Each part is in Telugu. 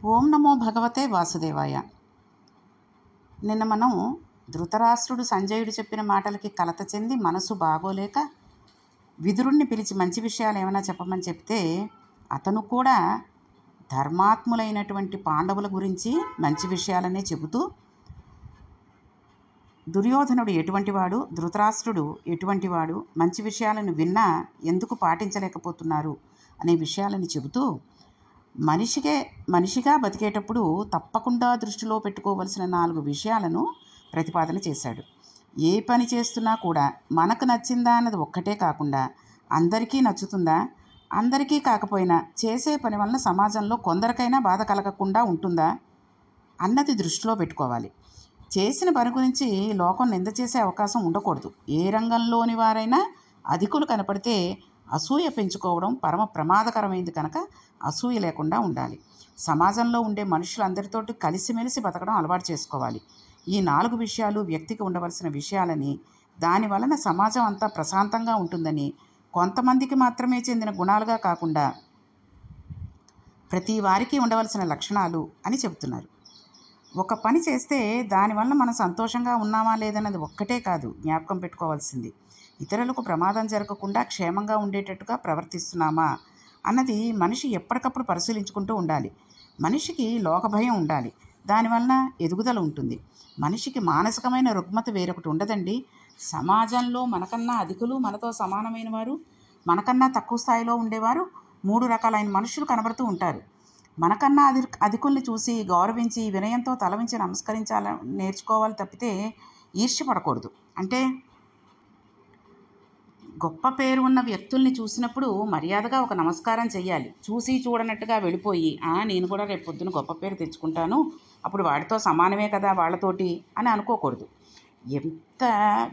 ఓం నమో భగవతే వాసుదేవాయ. నిన్న మనం ధృతరాష్ట్రుడు సంజయుడు చెప్పిన మాటలకి కలత చెంది మనసు బాగోలేక విదురుణ్ణి పిలిచి మంచి విషయాలు ఏమైనా చెప్పమని చెప్తే అతను కూడా ధర్మాత్ములైనటువంటి పాండవుల గురించి మంచి విషయాలనే చెబుతూ దుర్యోధనుడు ఎటువంటి వాడు ధృతరాష్ట్రుడు ఎటువంటి వాడు మంచి విషయాలను విన్నా ఎందుకు పాటించలేకపోతున్నారు అనే విషయాలను చెబుతూ మనిషికే మనిషిగా బతికేటప్పుడు తప్పకుండా దృష్టిలో పెట్టుకోవలసిన నాలుగు విషయాలను ప్రతిపాదన చేశాడు. ఏ పని చేస్తున్నా కూడా మనకు నచ్చిందా అన్నది ఒక్కటే కాకుండా అందరికీ నచ్చుతుందా? అందరికీ కాకపోయినా చేసే పని వలన సమాజంలో కొందరికైనా బాధ కలగకుండా ఉంటుందా? అన్నది దృష్టిలో పెట్టుకోవాలి. చేసిన పని గురించి లోకం నింద చేసే అవకాశం ఉండకూడదు. ఏ రంగంలోని వారైనా అధికులు కనపడితే అసూయ పెంచుకోవడం పరమ ప్రమాదకరమైంది కనుక అసూయ లేకుండా ఉండాలి. సమాజంలో ఉండే మనుషులందరితోటి కలిసిమెలిసి బతకడం అలవాటు చేసుకోవాలి. ఈ నాలుగు విషయాలు వ్యక్తికి ఉండవలసిన విషయాలని దాని వలన సమాజం అంతా ప్రశాంతంగా ఉంటుందని కొంతమందికి మాత్రమే చెందిన గుణాలుగా కాకుండా ప్రతి వారికి ఉండవలసిన లక్షణాలు అని చెబుతున్నారు. ఒక పని చేస్తే దానివల్ల మనం సంతోషంగా ఉన్నామా లేదన్నది ఒక్కటే కాదు జ్ఞాపకం పెట్టుకోవాల్సింది. ఇతరులకు ప్రమాదం జరగకుండా క్షేమంగా ఉండేటట్టుగా ప్రవర్తిస్తున్నామా అన్నది మనిషి ఎప్పటికప్పుడు పరిశీలించుకుంటూ ఉండాలి. మనిషికి లోకభయం ఉండాలి. దానివలన ఎదుగుదల ఉంటుంది. మనిషికి మానసికమైన రుగ్మత వేరొకటి ఉండదండి. సమాజంలో మనకన్నా అధికులు మనతో సమానమైన వారు మనకన్నా తక్కువ స్థాయిలో ఉండేవారు మూడు రకాలైన మనుషులు కనబడుతూ ఉంటారు. మనకన్నా అధి అధికుల్ని చూసి గౌరవించి వినయంతో తలవించి నమస్కరించాలని నేర్చుకోవాలి తప్పితే ఈర్ష్యపడకూడదు అంటే గొప్ప పేరు ఉన్న వ్యక్తుల్ని చూసినప్పుడు మర్యాదగా ఒక నమస్కారం చెయ్యాలి. చూసి చూడనట్టుగా వెళ్ళిపోయి "ఆ, నేను కూడా రేపు పొద్దున గొప్ప పేరు తెచ్చుకుంటాను. అప్పుడు వాడితో సమానమే కదా వాళ్ళతోటి అని అనుకోకూడదు. ఎంత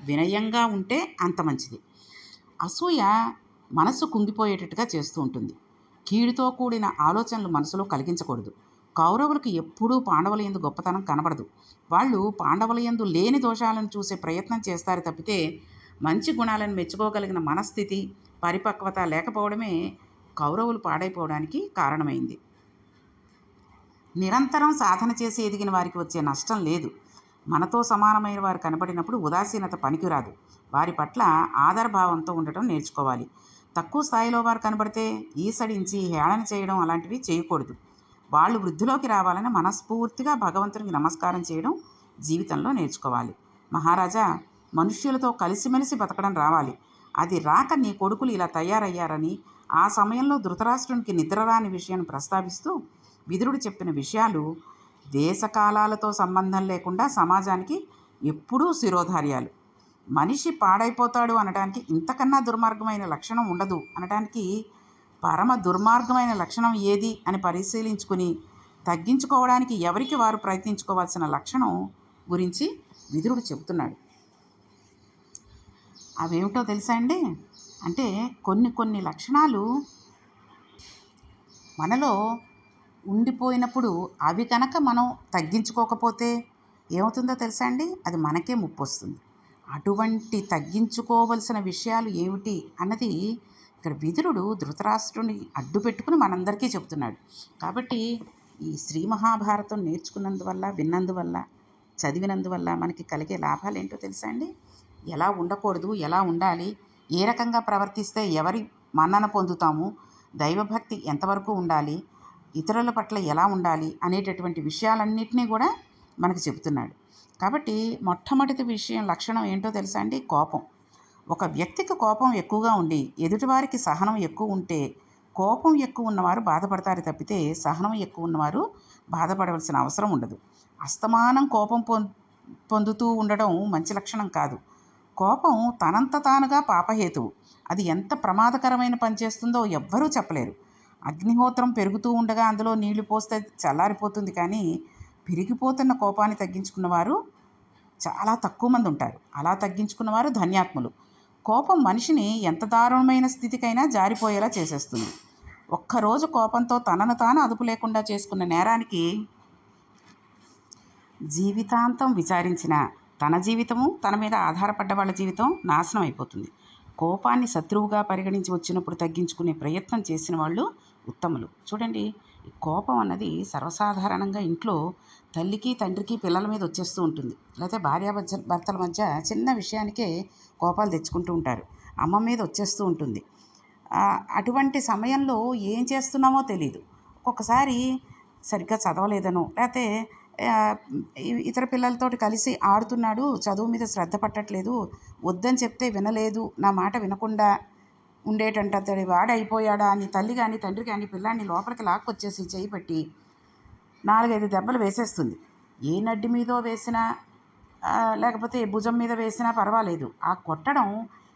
వినయంగా ఉంటే అంత మంచిది. అసూయ మనసు కుంగిపోయేటట్టుగా చేస్తూ ఉంటుంది. కీడుతో కూడిన ఆలోచనలు మనసులో కలిగించకూడదు. కౌరవులకు ఎప్పుడూ పాండవుల యందు గొప్పతనం కనబడదు. వాళ్ళు పాండవుల యందు లేని దోషాలను చూసే ప్రయత్నం చేస్తారు తప్పితే మంచి గుణాలను మెచ్చుకోగలిగిన మనస్థితి పరిపక్వత లేకపోవడమే కౌరవులు పాడైపోవడానికి కారణమైంది. నిరంతరం సాధన చేసి ఎదిగిన వారికి వచ్చే నష్టం లేదు. మనతో సమానమైన వారు కనబడినప్పుడు ఉదాసీనత పనికిరాదు. వారి పట్ల ఆదరభావంతో ఉండటం నేర్చుకోవాలి. తక్కువ స్థాయిలో వారు కనబడితే ఈసడించి హేళన చేయడం అలాంటివి చేయకూడదు. వాళ్ళు వృద్ధిలోకి రావాలని మనస్ఫూర్తిగా భగవంతునికి నమస్కారం చేయడం జీవితంలో నేర్చుకోవాలి. మహారాజా మనుష్యులతో కలిసిమెలిసి బతకడం రావాలి. అది రాక నీ కొడుకులు ఇలా తయారయ్యారని ఆ సమయంలో ధృతరాష్ట్రునికి నిద్ర రాని విషయాన్ని ప్రస్తావిస్తూ విదురుడు చెప్పిన విషయాలు దేశకాలాలతో సంబంధం లేకుండా సమాజానికి ఎప్పుడూ శిరోధార్యాలు. మనిషి పాడైపోతాడు అనడానికి ఇంతకన్నా దుర్మార్గమైన లక్షణం ఉండదు అనడానికి పరమ దుర్మార్గమైన లక్షణం ఏది అని పరిశీలించుకుని తగ్గించుకోవడానికి ఎవరికి వారు ప్రయత్నించుకోవాల్సిన లక్షణం గురించి విదురుడు చెబుతున్నాడు. అవేమిటో తెలుసా అండి? అంటే కొన్ని కొన్ని లక్షణాలు మనలో ఉండిపోయినప్పుడు అవి కనుక మనం తగ్గించుకోకపోతే ఏమవుతుందో తెలుసా అండి? అది మనకే ముప్పు వస్తుంది. అటువంటి తగ్గించుకోవలసిన విషయాలు ఏమిటి అన్నది ఇక్కడ విదురుడు ధృతరాష్ట్రుని అడ్డు పెట్టుకుని మనందరికీ చెబుతున్నాడు. కాబట్టి ఈ శ్రీ మహాభారతం నేర్చుకున్నందువల్ల విన్నందువల్ల చదివినందువల్ల మనకి కలిగే లాభాలు ఏంటో తెలుసా అండి? ఎలా ఉండకూడదు ఎలా ఉండాలి ఏ రకంగా ప్రవర్తిస్తే ఎవరి మన్నన పొందుతాము దైవభక్తి ఎంతవరకు ఉండాలి ఇతరుల పట్ల ఎలా ఉండాలి అనేటటువంటి విషయాలన్నింటినీ కూడా మనకు చెబుతున్నాడు. కాబట్టి మొట్టమొదటి విషయం లక్షణం ఏంటో తెలుసా అండి? కోపం. ఒక వ్యక్తికి కోపం ఎక్కువగా ఉండి ఎదుటివారికి సహనం ఎక్కువ ఉంటే కోపం ఎక్కువ ఉన్నవారు బాధపడతారు తప్పితే సహనం ఎక్కువ ఉన్నవారు బాధపడవలసిన అవసరం ఉండదు. అస్తమానం కోపం పొందుతూ ఉండడం మంచి లక్షణం కాదు. కోపం తనంత తానుగా పాపహేతువు. అది ఎంత ప్రమాదకరమైన పనిచేస్తుందో ఎవ్వరూ చెప్పలేరు. అగ్నిహోత్రం పెరుగుతూ ఉండగా అందులో నీళ్ళు పోస్తే చల్లారిపోతుంది కానీ పెరిగిపోతున్న కోపాన్ని తగ్గించుకున్నవారు చాలా తక్కువ మంది ఉంటారు. అలా తగ్గించుకున్నవారు ధన్యాత్ములు. కోపం మనిషిని ఎంత దారుణమైన స్థితికైనా జారిపోయేలా చేసేస్తుంది. ఒక్కరోజు కోపంతో తనను తాను అదుపు లేకుండా చేసుకున్న నేరానికి జీవితాంతం విచారించిన తన జీవితము తన మీద ఆధారపడ్డ వాళ్ళ జీవితం నాశనం అయిపోతుంది. కోపాన్ని శత్రువుగా పరిగణించి వచ్చినప్పుడు తగ్గించుకునే ప్రయత్నం చేసిన వాళ్ళు ఉత్తములు. చూడండి కోపం అన్నది సర్వసాధారణంగా ఇంట్లో తల్లికి తండ్రికి పిల్లల మీద వచ్చేస్తూ ఉంటుంది. లేకపోతే భార్య భర్తల మధ్య చిన్న విషయానికే కోపాలు తెచ్చుకుంటూ ఉంటారు. అమ్మ మీద వచ్చేస్తూ ఉంటుంది. అటువంటి సమయంలో ఏం చేస్తున్నామో తెలియదు ఒక్కొక్కసారి సరిగ్గా చదవలేదనో లేకపోతే ఇతర పిల్లలతోటి కలిసి ఆడుతున్నాడు. చదువు మీద శ్రద్ధ పట్టట్లేదు. వద్దని చెప్తే వినలేదు. నా మాట వినకుండా ఉండేటంతటి వాడైపోయాడా అని తల్లి కానీ తండ్రి కానీ పిల్లాన్ని లోపలికి లాక్కొచ్చేసి చేయి పెట్టి నాలుగైదు దెబ్బలు వేసేస్తుంది. ఏ నడ్డి మీదో వేసినా లేకపోతే భుజం మీద వేసినా పర్వాలేదు. ఆ కొట్టడం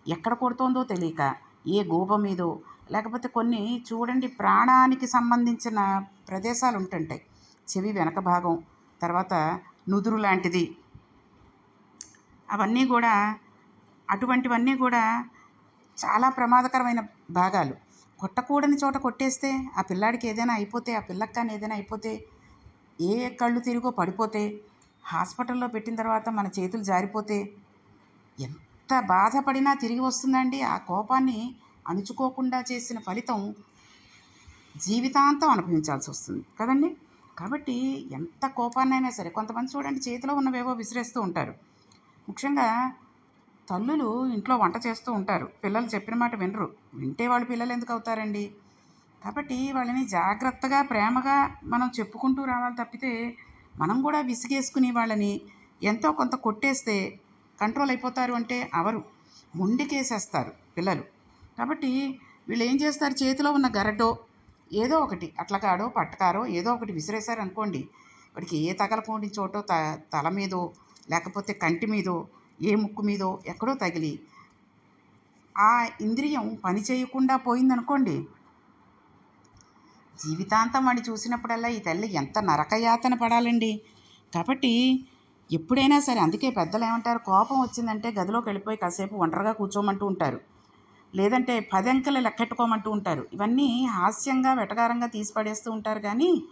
ఎక్కడ కొడుతోందో తెలియక ఏ గోప మీదో లేకపోతే కొన్ని చూడండి ప్రాణానికి సంబంధించిన ప్రదేశాలు ఉంటుంటాయి చెవి వెనక భాగం తర్వాత నుదురు లాంటిది. అవన్నీ కూడా అటువంటివన్నీ కూడా చాలా ప్రమాదకరమైన భాగాలు. కొట్టకూడని చోట కొట్టేస్తే ఆ పిల్లాడికి ఏదైనా అయిపోతే ఆ పిల్లకి కానీ ఏదైనా అయిపోతే ఏ కళ్ళు తిరిగో పడిపోతే హాస్పిటల్లో పెట్టిన తర్వాత మన చేతులు జారిపోతే ఎంత బాధపడినా తిరిగి వస్తుందండి. ఆ కోపాన్ని అణుచుకోకుండా చేసిన ఫలితం జీవితాంతం అనుభవించాల్సి వస్తుంది. కదండి? కాబట్టి ఎంత కోపాన్నైనా సరే కొంతమంది చూడండి చేతిలో ఉన్నవేవో విసిరేస్తూ ఉంటారు. ముఖ్యంగా తల్లులు ఇంట్లో వంట చేస్తూ ఉంటారు. పిల్లలు చెప్పిన మాట వినరు. వింటే వాళ్ళు పిల్లలు ఎందుకు అవుతారండి? కాబట్టి వాళ్ళని జాగ్రత్తగా ప్రేమగా మనం చెప్పుకుంటూ రావాలి తప్పితే మనం కూడా విసిగేసుకుని వాళ్ళని ఎంతో కొంత కొట్టేస్తే కంట్రోల్ అయిపోతారు అంటే అవరు. మొండికేసేస్తారు పిల్లలు. కాబట్టి వీళ్ళు ఏం చేస్తారు? చేతిలో ఉన్న గరటో ఏదో ఒకటి అట్లకాడో పట్టకారో ఏదో ఒకటి విసిరేశారు అనుకోండి వాడికి ఏ తగలపోండి చోటో త తల మీదో లేకపోతే కంటి మీదో ఏ ముక్కు మీదో ఎక్కడో తగిలి ఆ ఇంద్రియం పని చేయకుండా పోయిందనుకోండి జీవితాంతం వాడిని చూసినప్పుడల్లా ఈ తల్లి ఎంత నరకయాతన పడాలండి. కాబట్టి ఎప్పుడైనా సరే అందుకే పెద్దలు ఏమంటారు కోపం వచ్చిందంటే గదిలోకి వెళ్ళిపోయి కాసేపు ఒంటరిగా కూర్చోమంటూ ఉంటారు. లేదంటే పదంకెలు లెక్కెట్టుకోమంటూ ఉంటారు. ఇవన్నీ హాస్యంగా వెటకారంగా తీసి పడేస్తూ ఉంటారు కానీ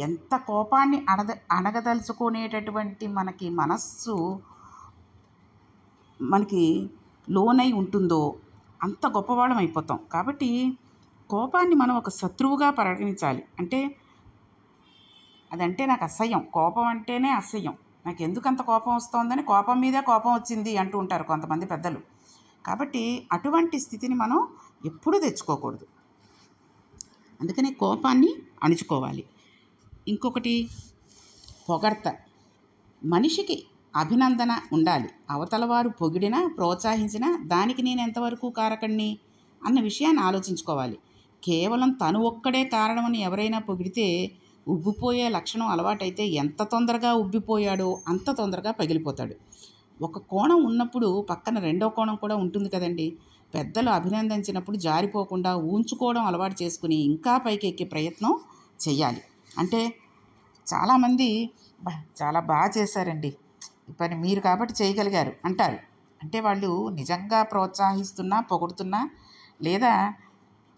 ఎంత కోపాన్ని అణద అణగదలుచుకునేటటువంటి మనకి మనస్సు మనకి లోనై ఉంటుందో అంత గొప్పవాళ్ళం అయిపోతాం. కాబట్టి కోపాన్ని మనం ఒక శత్రువుగా పరిగణించాలి. అంటే అదంటే నాకు అసహ్యం. కోపం అంటేనే అసహ్యం. నాకు ఎందుకు అంత కోపం వస్తోందని కోపం మీదే కోపం వచ్చింది అంటూ ఉంటారు కొంతమంది పెద్దలు. కాబట్టి అటువంటి స్థితిని మనం ఎప్పుడూ తెచ్చుకోకూడదు. అందుకనే కోపాన్ని అణుచుకోవాలి. ఇంకొకటి పొగడ్త. మనిషికి అభినందన ఉండాలి. అవతల వారు పొగిడినా ప్రోత్సహించినా దానికి నేను ఎంతవరకు కారకణ్ణి అన్న విషయాన్ని ఆలోచించుకోవాలి. కేవలం తను ఒక్కడే కారణమని ఎవరైనా పొగిడితే ఉబ్బిపోయే లక్షణం అలవాటైతే ఎంత తొందరగా ఉబ్బిపోయాడో అంత తొందరగా పగిలిపోతాడు. ఒక కోణం ఉన్నప్పుడు పక్కన రెండో కోణం కూడా ఉంటుంది కదండి. పెద్దలు అభినందించినప్పుడు జారిపోకుండా ఊంచుకోవడం అలవాటు చేసుకుని ఇంకా పైకి ఎక్కే ప్రయత్నం చేయాలి అంటే చాలామంది చాలా బాగా చేశారండి. ఈ పని మీరు కాబట్టి చేయగలిగారు అంటారు. అంటే వాళ్ళు నిజంగా ప్రోత్సహిస్తున్నా పొగుడుతున్నా లేదా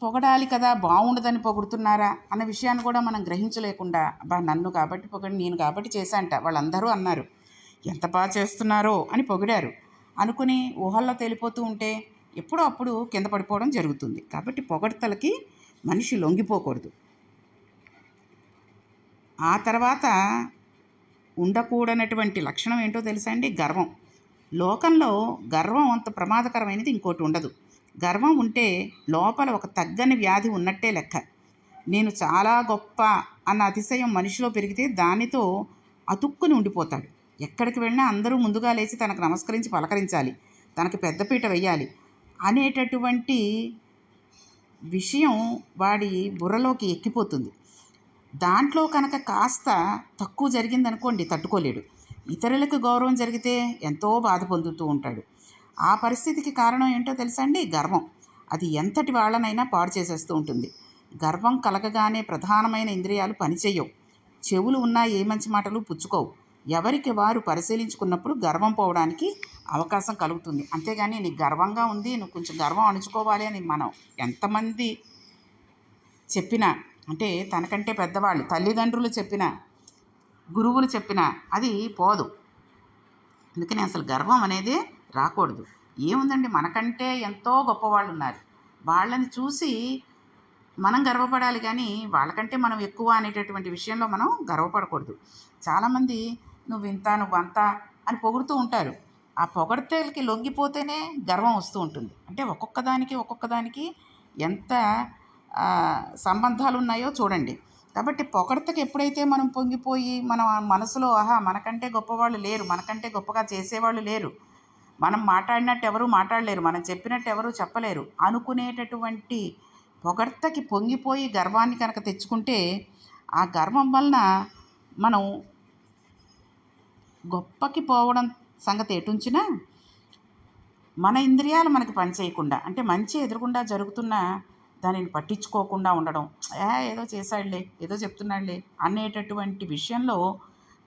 పొగడాలి కదా బాగుండదని పొగుడుతున్నారా అన్న విషయాన్ని కూడా మనం గ్రహించలేకుండా అబ్బా నన్ను కాబట్టి పొగడి నేను కాబట్టి చేశాంట వాళ్ళందరూ అన్నారు. ఎంత బాగా చేస్తున్నారో అని పొగిడారు. అనుకుని ఊహల్లో తేలిపోతూ ఉంటే ఎప్పుడో అప్పుడు కింద పడిపోవడం జరుగుతుంది. కాబట్టి పొగడ్తలకి మనిషి లొంగిపోకూడదు. ఆ తర్వాత ఉండకూడనటువంటి లక్షణం ఏంటో తెలుసా అండి? గర్వం. లోకంలో గర్వం అంత ప్రమాదకరమైనది ఇంకోటి ఉండదు. గర్వం ఉంటే లోపల ఒక తగ్గని వ్యాధి ఉన్నట్టే లెక్క. నేను చాలా గొప్ప అన్న అతిశయం మనిషిలో పెరిగితే దానితో అతుక్కుని ఉండిపోతాడు. ఎక్కడికి వెళ్ళినా అందరూ ముందుగా లేచి తనకు నమస్కరించి పలకరించాలి. తనకి పెద్దపీట వెయ్యాలి అనేటటువంటి విషయం వాడి బుర్రలోకి ఎక్కిపోతుంది. దాంట్లో కనుక కాస్త తక్కువ జరిగిందనుకోండి తట్టుకోలేడు. ఇతరులకు గౌరవం జరిగితే ఎంతో బాధ పొందుతూ ఉంటాడు. ఆ పరిస్థితికి కారణం ఏంటో తెలుసా అండి? గర్వం. అది ఎంతటి వాళ్ళనైనా పాడు చేసేస్తూ ఉంటుంది. గర్వం కలగగానే ప్రధానమైన ఇంద్రియాలు పనిచేయవు. చెవులు ఉన్నా ఏ మంచి మాటలు పుచ్చుకోవు. ఎవరికి వారు పరిశీలించుకున్నప్పుడు గర్వం పోవడానికి అవకాశం కలుగుతుంది. అంతేగాని నీకు గర్వంగా ఉంది నువ్వు కొంచెం గర్వం అణుచుకోవాలి అని మనం ఎంతమంది చెప్పినా అంటే తనకంటే పెద్దవాళ్ళు తల్లిదండ్రులు చెప్పిన గురువులు చెప్పిన అది పోదు. అందుకని అసలు గర్వం అనేది రాకూడదు. ఏముందండి? మనకంటే ఎంతో గొప్పవాళ్ళు ఉన్నారు వాళ్ళని చూసి మనం గర్వపడాలి కానీ వాళ్ళకంటే మనం ఎక్కువ అనేటటువంటి విషయంలో మనం గర్వపడకూడదు. చాలామంది నువ్వు ఇంత నువ్వు అంత అని పొగుడుతూ ఉంటారు. ఆ పొగడ్తలకి లొంగిపోతేనే గర్వం వస్తూ ఉంటుంది. అంటే ఒక్కొక్క దానికి ఒక్కొక్క దానికి ఎంత సంబంధాలు ఉన్నాయో చూడండి. కాబట్టి పొగడ్తకి ఎప్పుడైతే మనం పొంగిపోయి మన మనసులో ఆహా మనకంటే గొప్పవాళ్ళు లేరు మనకంటే గొప్పగా చేసేవాళ్ళు లేరు మనం మాట్లాడినట్టు ఎవరు మాట్లాడలేరు మనం చెప్పినట్టు ఎవరు చెప్పలేరు అనుకునేటటువంటి పొగడ్తకి పొంగిపోయి గర్వాన్ని కనుక తెచ్చుకుంటే ఆ గర్వం వలన మనం గొప్పకి పోవడం సంగతి ఎటుంచినా మన ఇంద్రియాలు మనకి పనిచేయకుండా అంటే మంచి ఎదురుగుండా జరుగుతున్న దానిని పట్టించుకోకుండా ఉండడం. ఏదో చేశాడులే ఏదో చెప్తున్నాడులే అనేటటువంటి విషయంలో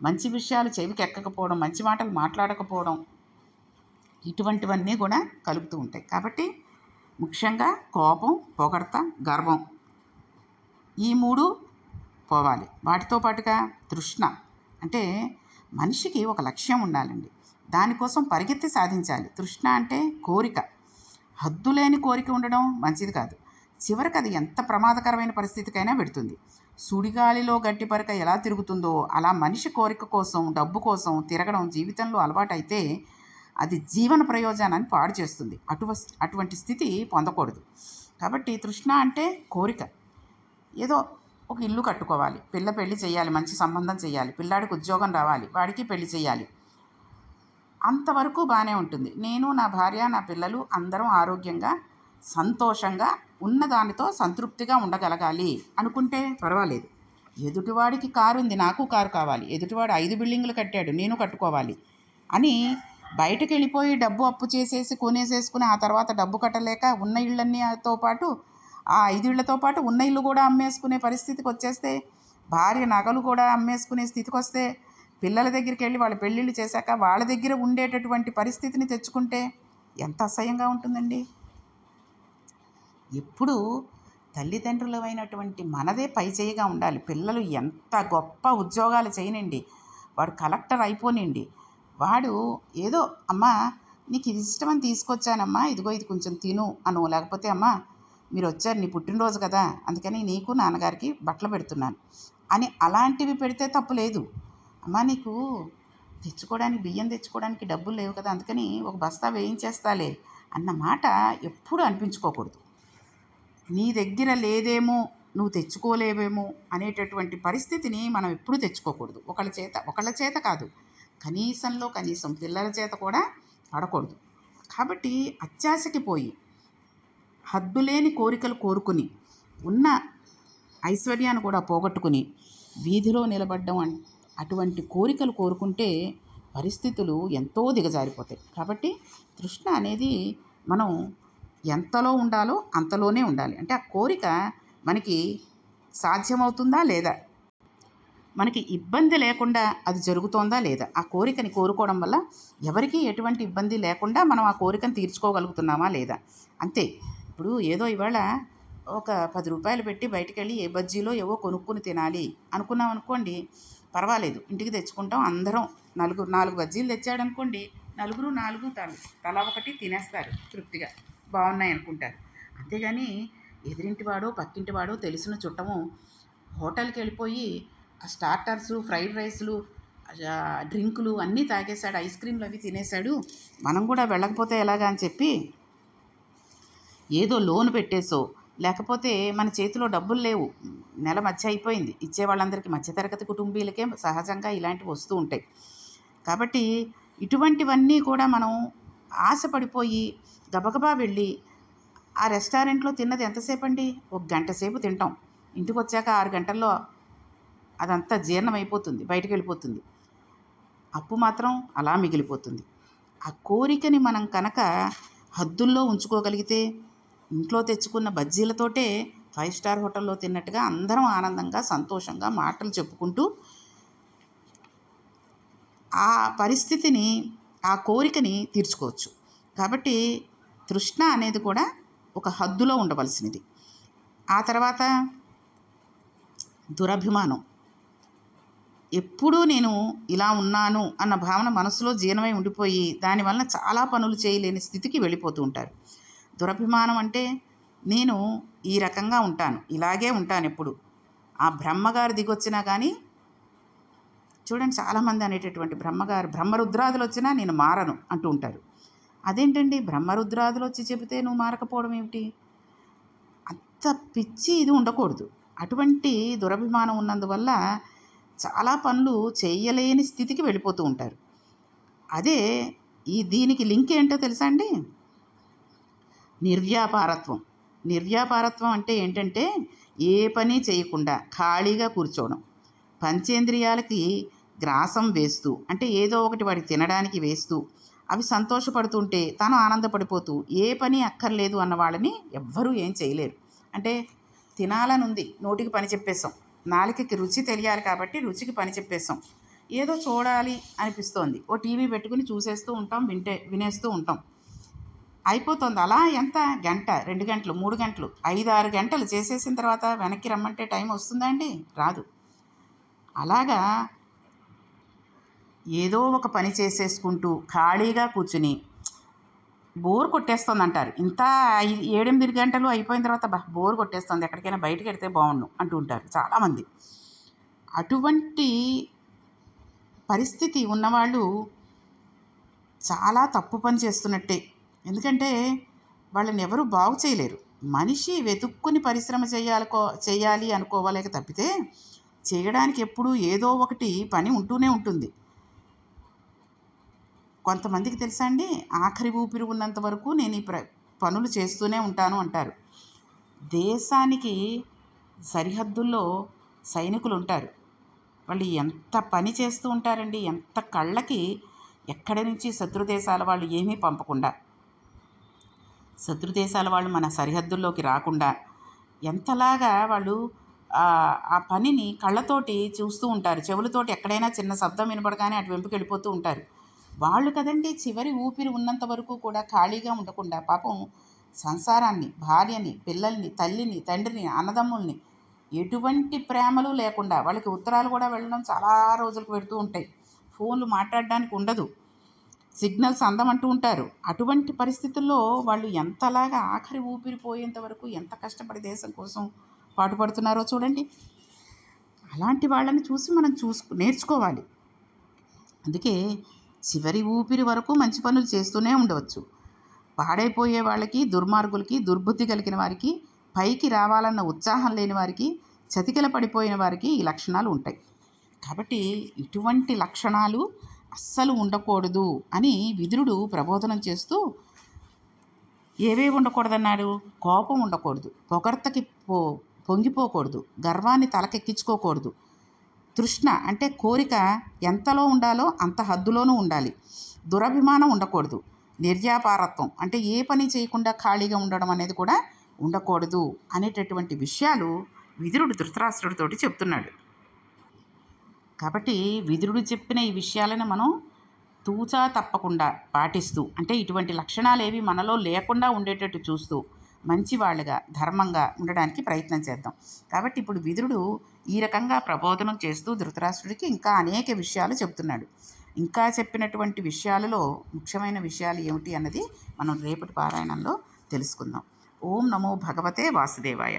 మంచి విషయాలు చెవికి ఎక్కకపోవడం మంచి మాటలు మాట్లాడకపోవడం ఇటువంటివన్నీ కూడా కలుగుతూ ఉంటాయి. కాబట్టి ముఖ్యంగా కోపం పొగడత గర్వం ఈ మూడు పోవాలి. వాటితో పాటుగా తృష్ణ. అంటే మనిషికి ఒక లక్ష్యం ఉండాలండి. దానికోసం పరిగెత్తి సాధించాలి. తృష్ణ అంటే కోరిక. హద్దులేని కోరిక ఉండడం మంచిది కాదు. చివరికి అది ఎంత ప్రమాదకరమైన పరిస్థితికైనా పెడుతుంది. సుడిగాలిలో గట్టి పరక ఎలా తిరుగుతుందో అలా మనిషి కోరిక కోసం డబ్బు కోసం తిరగడం జీవితంలో అలవాటైతే అది జీవన ప్రయోజనాన్ని పాడు చేస్తుంది. అటు అటువంటి స్థితి పొందకూడదు. కాబట్టి తృష్ణ అంటే కోరిక. ఏదో ఒక ఇల్లు కట్టుకోవాలి. పిల్ల పెళ్ళి చేయాలి మంచి సంబంధం చేయాలి పిల్లాడికి ఉద్యోగం రావాలి వాడికి పెళ్ళి చేయాలి. అంతవరకు బాగానే ఉంటుంది. నేను నా భార్య నా పిల్లలు అందరం ఆరోగ్యంగా సంతోషంగా ఉన్న దానితో సంతృప్తిగా ఉండగలగాలి. అనుకుంటే పర్వాలేదు. ఎదుటివాడికి కారు ఉంది నాకు కారు కావాలి. ఎదుటివాడు ఐదు బిల్డింగులు కట్టాడు నేను కట్టుకోవాలి అని బయటకు వెళ్ళిపోయి డబ్బు అప్పు చేసేసి కొనేసేసుకుని ఆ తర్వాత డబ్బు కట్టలేక ఉన్న ఇళ్ళన్నీతో పాటు ఆ ఐదు పాటు ఉన్న ఇల్లు కూడా అమ్మేసుకునే పరిస్థితికి వచ్చేస్తే భార్య నగలు కూడా అమ్మేసుకునే స్థితికి వస్తే పిల్లల దగ్గరికి వెళ్ళి వాళ్ళ పెళ్ళిళ్ళు చేశాక వాళ్ళ దగ్గర ఉండేటటువంటి పరిస్థితిని తెచ్చుకుంటే ఎంత అసహ్యంగా ఉంటుందండి. ఎప్పుడు తల్లిదండ్రులమైనటువంటి మనదే పై చేయిగా ఉండాలి. పిల్లలు ఎంత గొప్ప ఉద్యోగాలు చేయనండి. వాడు కలెక్టర్ అయిపోనండి. వాడు ఏదో అమ్మా నీకు ఇది ఇష్టమని తీసుకొచ్చానమ్మా ఇదిగో ఇది కొంచెం తిను అను లేకపోతే అమ్మా మీరు వచ్చారు నీ పుట్టినరోజు కదా అందుకని నీకు నాన్నగారికి బట్టలు పెడుతున్నాను. అని అలాంటివి పెడితే తప్పు లేదు. అమ్మా నీకు తెచ్చుకోవడానికి బియ్యం తెచ్చుకోవడానికి డబ్బులు లేవు కదా అందుకని ఒక బస్తా వేయించేస్తాలే అన్న మాట ఎప్పుడు అనిపించుకోకూడదు. నీ దగ్గర లేదేమో నువ్వు తెచ్చుకోలేవేమో అనేటటువంటి పరిస్థితిని మనం ఎప్పుడూ తెచ్చుకోకూడదు. ఒకళ్ళ చేత ఒకళ్ళ చేత కాదు. కనీసంలో కనీసం పిల్లల చేత కూడా పడకూడదు. కాబట్టి అత్యాశకి పోయి హద్దులేని కోరికలు కోరుకుని ఉన్న ఐశ్వర్యాన్ని కూడా పోగొట్టుకుని వీధిలో నిలబడ్డం అన్- అటువంటి కోరికలు కోరుకుంటే పరిస్థితులు ఎంతో దిగజారిపోతాయి. కాబట్టి తృష్ణ అనేది మనం ఎంతలో ఉండాలో అంతలోనే ఉండాలి. అంటే ఆ కోరిక మనకి సాధ్యమవుతుందా లేదా? మనకి ఇబ్బంది లేకుండా అది జరుగుతోందా లేదా? ఆ కోరికని కోరుకోవడం వల్ల ఎవరికీ ఎటువంటి ఇబ్బంది లేకుండా మనం ఆ కోరికను తీర్చుకోగలుగుతున్నామా లేదా? అంతే. ఇప్పుడు ఏదో ఇవాళ ఒక పది రూపాయలు పెట్టి బయటికి వెళ్ళి ఏ బజ్జీలో ఏవో కొనుక్కుని తినాలి అనుకున్నాం అనుకోండి పర్వాలేదు. ఇంటికి తెచ్చుకుంటాం అందరం నలుగురు నాలుగు బజ్జీలు తెచ్చాడు అనుకోండి నలుగురు నాలుగు తల తలా ఒకటి తినేస్తారు తృప్తిగా బాగున్నాయి అనుకుంటారు. అంతేగాని ఎదిరింటి వాడో పక్కింటి వాడో తెలిసిన చుట్టము హోటల్కి వెళ్ళిపోయి ఆ స్టార్టర్స్ ఫ్రైడ్ రైస్లు డ్రింకులు అన్నీ తాగేశాడు ఐస్ క్రీమ్లు అవి తినేశాడు మనం కూడా వెళ్ళకపోతే ఎలాగా అని చెప్పి ఏదో లోన్ పెట్టేసో లేకపోతే మన చేతిలో డబ్బులు లేవు. నెల మధ్య అయిపోయింది. ఇచ్చే వాళ్ళందరికీ మధ్యతరగతి కుటుంబీలకే సహజంగా ఇలాంటివి వస్తూ ఉంటాయి. కాబట్టి ఇటువంటివన్నీ కూడా మనం ఆశపడిపోయి గబగబా వెళ్ళి ఆ రెస్టారెంట్లో తిన్నది ఎంతసేపు అండి ఒక గంట సేపు తింటాం. ఇంటికి వచ్చాక ఆరు గంటల్లో అదంతా జీర్ణం అయిపోతుంది బయటికి వెళ్ళిపోతుంది. అప్పు మాత్రం అలా మిగిలిపోతుంది. ఆ కోరికని మనం కనుక హద్దుల్లో ఉంచుకోగలిగితే ఇంట్లో తెచ్చుకున్న బజ్జీలతోటే ఫైవ్ స్టార్ హోటల్లో తిన్నట్టుగా అందరం ఆనందంగా సంతోషంగా మాటలు చెప్పుకుంటూ ఆ పరిస్థితిని ఆ కోరికని తీర్చుకోవచ్చు. కాబట్టి తృష్ణ అనేది కూడా ఒక హద్దులో ఉండవలసినది. ఆ తర్వాత దురభిమానం. ఎప్పుడూ నేను ఇలా ఉన్నాను అన్న భావన మనసులో జీర్ణమై ఉండిపోయి దానివల్ల చాలా పనులు చేయలేని స్థితికి వెళ్ళిపోతూ ఉంటారు. దురభిమానం అంటే నేను ఈ రకంగా ఉంటాను ఇలాగే ఉంటాను ఎప్పుడు. ఆ బ్రహ్మగారు దిగొచ్చినా కానీ చూడండి చాలామంది అనేటటువంటి బ్రహ్మగారు బ్రహ్మరుద్రాదులు వచ్చినా నేను మారను అంటూ ఉంటారు. అదేంటండి? బ్రహ్మరుద్రాదులు వచ్చి చెబితే నువ్వు మారకపోవడం ఏమిటి? అంత పిచ్చి ఇది ఉండకూడదు. అటువంటి దురభిమానం ఉన్నందువల్ల చాలా పనులు చేయలేని స్థితికి వెళ్ళిపోతూ ఉంటారు. అదే ఈ దీనికి లింక్ ఏంటో తెలుసా అండి? నిర్వ్యాపారత్వం. నిర్వ్యాపారత్వం అంటే ఏంటంటే ఏ పని చేయకుండా ఖాళీగా కూర్చోవడం. పంచేంద్రియాలకి గ్రాసం వేస్తూ అంటే ఏదో ఒకటి వాడికి తినడానికి వేస్తూ అవి సంతోషపడుతుంటే తాను ఆనందపడిపోతూ ఏ పని అక్కర్లేదు అన్న వాళ్ళని ఎవ్వరూ ఏం చేయలేరు. అంటే తినాలని ఉంది నోటికి పని చెప్పేస్తాం నాలుకకి రుచి తెలియాలి కాబట్టి రుచికి పని చెప్పేస్తాం ఏదో చూడాలి అనిపిస్తోంది. ఓ టీవీ పెట్టుకుని చూసేస్తూ ఉంటాం వింటే వినేస్తూ ఉంటాం. అయిపోతుంది. అలా ఎంత? గంట రెండు గంటలు మూడు గంటలు ఐదు ఆరు గంటలు చేసేసిన తర్వాత వెనక్కి రమ్మంటే టైం వస్తుందా అండి? రాదు. అలాగా ఏదో ఒక పని చేసేసుకుంటూ ఖాళీగా కూర్చుని బోర్ కొట్టేస్తుంది అంటారు ఇంత ఏడెనిమిది గంటలు అయిపోయిన తర్వాత బోర్ కొట్టేస్తుంది. ఎక్కడికైనా బయటకు వెడితే బాగుండు అంటూ ఉంటారు చాలామంది. అటువంటి పరిస్థితి ఉన్నవాళ్ళు చాలా తప్పు పని చేస్తున్నట్టే ఎందుకంటే వాళ్ళని ఎవరు బాగు చేయలేరు. మనిషి వెతుక్కుని పరిశ్రమ చేయాలకో చేయాలి అనుకోవాలేక తప్పితే చేయడానికి ఎప్పుడూ ఏదో ఒకటి పని ఉంటూనే ఉంటుంది. కొంతమందికి తెలుసా అండి? ఆఖరి ఊపిరి ఉన్నంత వరకు నేను ఈ ప్ర పనులు చేస్తూనే ఉంటాను అంటారు. దేశానికి సరిహద్దుల్లో సైనికులు ఉంటారు వాళ్ళు ఎంత పని చేస్తూ ఉంటారండి? ఎంత కళ్ళకి ఎక్కడి నుంచి శత్రు దేశాల వాళ్ళు ఏమీ పంపకుండా. శత్రు దేశాల వాళ్ళు మన సరిహద్దుల్లోకి రాకుండా ఎంతలాగా వాళ్ళు ఆ పనిని కళ్ళతోటి చూస్తూ ఉంటారు. చెవులతోటి ఎక్కడైనా చిన్న శబ్దం వినపడగానే అటు వెంపుకి వెళ్ళిపోతూ ఉంటారు. వాళ్ళు కదండి చివరి ఊపిరి ఉన్నంత వరకు కూడా ఖాళీగా ఉండకుండా పాపం సంసారాన్ని భార్యని పిల్లల్ని తల్లిని తండ్రిని అన్నదమ్ముల్ని ఎటువంటి ప్రేమలు లేకుండా వాళ్ళకి ఉత్తరాలు కూడా వెళ్ళడం చాలా రోజులకు పెడుతూ ఉంటాయి. ఫోన్లు మాట్లాడడానికి ఉండదు. సిగ్నల్స్ అందమంటూ ఉంటారు. అటువంటి పరిస్థితుల్లో వాళ్ళు ఎంతలాగా ఆఖరి ఊపిరిపోయేంత వరకు ఎంత కష్టపడి దేశం కోసం పాటుపడుతున్నారో చూడండి. అలాంటి వాళ్ళని చూసి మనం చూసుకు నేర్చుకోవాలి. అందుకే చివరి ఊపిరి వరకు మంచి పనులు చేస్తూనే ఉండవచ్చు. పాడైపోయే వాళ్ళకి దుర్మార్గులకి దుర్బుద్ధి కలిగిన వారికి పైకి రావాలన్న ఉత్సాహం లేని వారికి చతికిల పడిపోయిన వారికి ఈ లక్షణాలు ఉంటాయి. కాబట్టి ఇటువంటి లక్షణాలు అస్సలు ఉండకూడదు అని విదురుడు ప్రబోధనం చేస్తూ ఏవే ఉండకూడదన్నాడు? కోపం ఉండకూడదు. పొగర్తకి పో పొంగిపోకూడదు. గర్వాన్ని తలకెక్కించుకోకూడదు. తృష్ణ అంటే కోరిక ఎంతలో ఉండాలో అంత హద్దులోనూ ఉండాలి. దురభిమానం ఉండకూడదు. నిర్యాపారత్వం అంటే ఏ పని చేయకుండా ఖాళీగా ఉండడం అనేది కూడా ఉండకూడదు అనేటటువంటి విషయాలు విదురుడు ధృతరాష్ట్రుడితోటి చెప్తున్నాడు. కాబట్టి విదురుడు చెప్పిన ఈ విషయాలను మనం తూచా తప్పకుండా పాటిస్తూ అంటే ఇటువంటి లక్షణాలు ఏవి మనలో లేకుండా ఉండేటట్టు చూస్తూ మంచివాళ్ళుగా ధర్మంగా ఉండడానికి ప్రయత్నం చేద్దాం. కాబట్టి ఇప్పుడు విదురుడు ఈ రకంగా ప్రబోధనం చేస్తూ ధృతరాష్ట్రుడికి ఇంకా అనేక విషయాలు చెప్తున్నాడు ఇంకా చెప్పినటువంటి విషయాలలో ముఖ్యమైన విషయాలు ఏమిటి అన్నది మనం రేపటి పారాయణంలో తెలుసుకుందాం. ఓం నమో భగవతే వాసుదేవాయ.